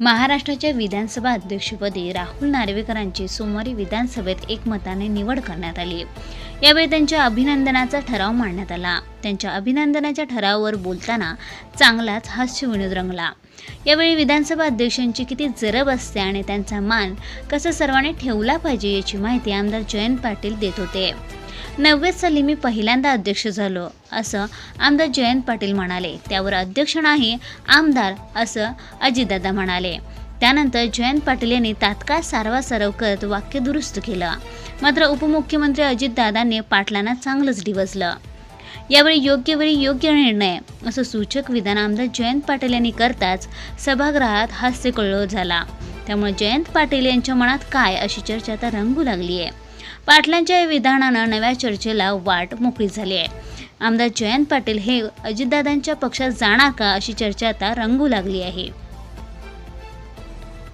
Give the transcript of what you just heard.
महाराष्ट्राच्या विधानसभा अध्यक्षपदी राहुल नार्वेकरांची सोमवारी विधानसभेत एकमताने निवड करण्यात आली. यावेळी त्यांच्या अभिनंदनाचा ठराव मांडण्यात आला. त्यांच्या अभिनंदनाच्या ठरावावर बोलताना चांगलाच हास्यविनोद रंगला. यावेळी विधानसभा अध्यक्षांची किती जरब असते आणि त्यांचा मान कसं सर्वांनी ठेवला पाहिजे याची माहिती आमदार जयंत पाटील देत होते. नव्वद साली मी पहिल्यांदा अध्यक्ष झालो असं आमदार जयंत पाटील म्हणाले. त्यावर अध्यक्ष नाही आमदार असं अजितदादा म्हणाले. त्यानंतर जयंत पाटील यांनी तात्काळ सारवासारव करत वाक्य दुरुस्त केलं. मात्र उपमुख्यमंत्री अजितदादांनी पाटलांना चांगलंच डिवजलं. यावेळी योग्य वेळी योग्य निर्णय असं सूचक विधान आमदार जयंत पाटील यांनी करताच सभागृहात हास्यकल्लोळ झाला. त्यामुळे जयंत पाटील यांच्या मनात काय अशी चर्चा आता रंगू लागली आहे पाटलांच्या या विधानानं नव्या चर्चेला वाट मोकळी झाली आहे. आमदार जयंत पाटील हे अजितदादांच्या पक्षात जाणार का अशी चर्चा आता रंगू लागली आहे.